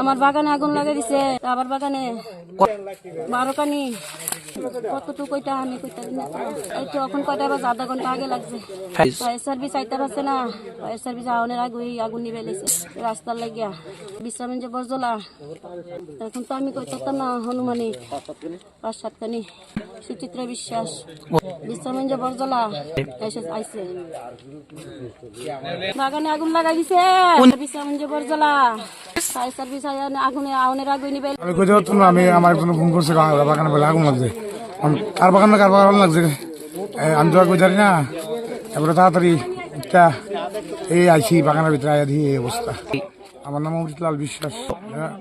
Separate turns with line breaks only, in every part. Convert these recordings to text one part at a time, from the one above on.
আমার বাগানে আগুন লাগাই দিছে আবার বাগানে বারো কানি কতটুকু কইটা আমি দিন এই তো এখন কয়টা বাজে? আধা ঘণ্টা আগে লাগছে। ফায়ার সার্ভিস আইতে পারছে না। ফায়ার সার্ভিস আগুনের আগে আগুন নিবে লেছে রাস্তার লাগিয়া। বিশ্রাম যে বরজলা এখন তো আমি কইতাম না হনুমানি পাঁচ সাত কানি সুচিত্রা বিশ্বাস। বরজলা বাগানে আগুন লাগাই দিছে বিশ্রাম যে বরজলা। ফায়ার সার্ভিস আগুনে আগুনের আগে নিবে।
আমি কোথাও পারতাম না আমি আমার একজন ফোন করছে বাগানে বলে আগুন লাগছে। কার বাগানে কার বাগান লাগছে? এ, আমি তো জানি না। এবারে তাড়াতাড়ি একটা এই আইসি বাগানের ভিতরে আয়া দিয়ে এই অবস্থা। আমার নাম অমৃতলাল বিশ্বাস। হ্যাঁ,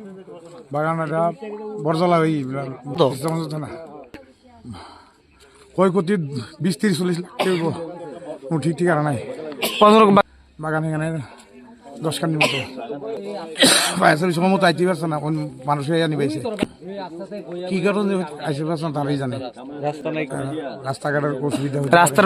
বাগানটা বরজলা ওই না কয় কোটি বিশ তিরিশ চল্লিশ লাখ ঠিক কোনো ঠিক ঠিকানা নাই। বাগান এখানে দশখানির মতো পাইছে সময় মতো আইতে পারছে না কোন মানুষ জানি পাইছে। কি কারণে আইসে পারছে না তারাই জানে। রাস্তাঘাটের অসুবিধা
রাস্তার